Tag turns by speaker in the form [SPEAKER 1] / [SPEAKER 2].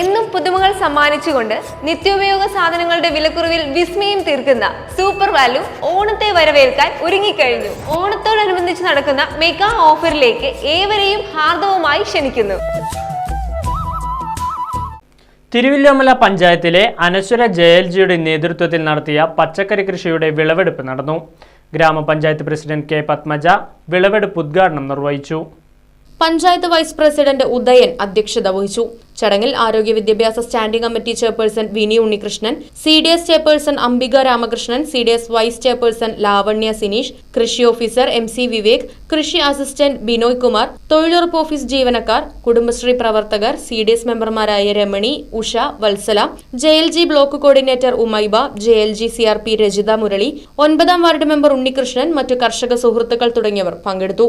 [SPEAKER 1] എന്നും പുതുമകൾ സമ്മാനിച്ചുകൊണ്ട് നിത്യോപയോഗ സാധനങ്ങളുടെ വിലക്കുറവിൽ വിസ്മയം തീർക്കുന്ന സൂപ്പർ വാല്യൂ ഓണത്തെ വരവേൽക്കാൻ ഒരുങ്ങിക്കഴിഞ്ഞു. ഓണത്തോടനുബന്ധിച്ച് നടക്കുന്ന മെഗാ ഓഫറിലേക്ക് ഏവരെയും ഹാർദവുമായി ക്ഷണിക്കുന്നു.
[SPEAKER 2] തിരുവില്ലോമല പഞ്ചായത്തിലെ അനശ്വര ജയൽജിയുടെ നേതൃത്വത്തിൽ നടത്തിയ പച്ചക്കറി കൃഷിയുടെ വിളവെടുപ്പ് നടന്നു. ഗ്രാമപഞ്ചായത്ത് പ്രസിഡന്റ് കെ പത്മജ വിളവെടുപ്പ് ഉദ്ഘാടനം നിർവഹിച്ചു.
[SPEAKER 3] പഞ്ചായത്ത് വൈസ് പ്രസിഡന്റ് ഉദയൻ അധ്യക്ഷത വഹിച്ചു. ചടങ്ങിൽ ആരോഗ്യ വിദ്യാഭ്യാസ standing committee chairperson Vini Unnikrishnan C D S chairperson Ambika Ramakrishnan C D S vice chairperson Lavanya Sineesh കൃഷി ഓഫീസർ എം സി വിവേക് കൃഷി അസിസ്റ്റന്റ് ബിനോയ് കുമാർ തൊഴിലുറപ്പ് ഓഫീസ് ജീവനക്കാർ കുടുംബശ്രീ പ്രവർത്തകർ സി ഡി എസ് മെമ്പർമാരായ Ramani Usha Vatsala J L G block coordinator Umaiba J L G C R P Rajitha Murali ഒൻപതാം ward member Unnikrishnan മറ്റു കർഷക സുഹൃത്തുക്കൾ തുടങ്ങിയവർ പങ്കെടുത്തു.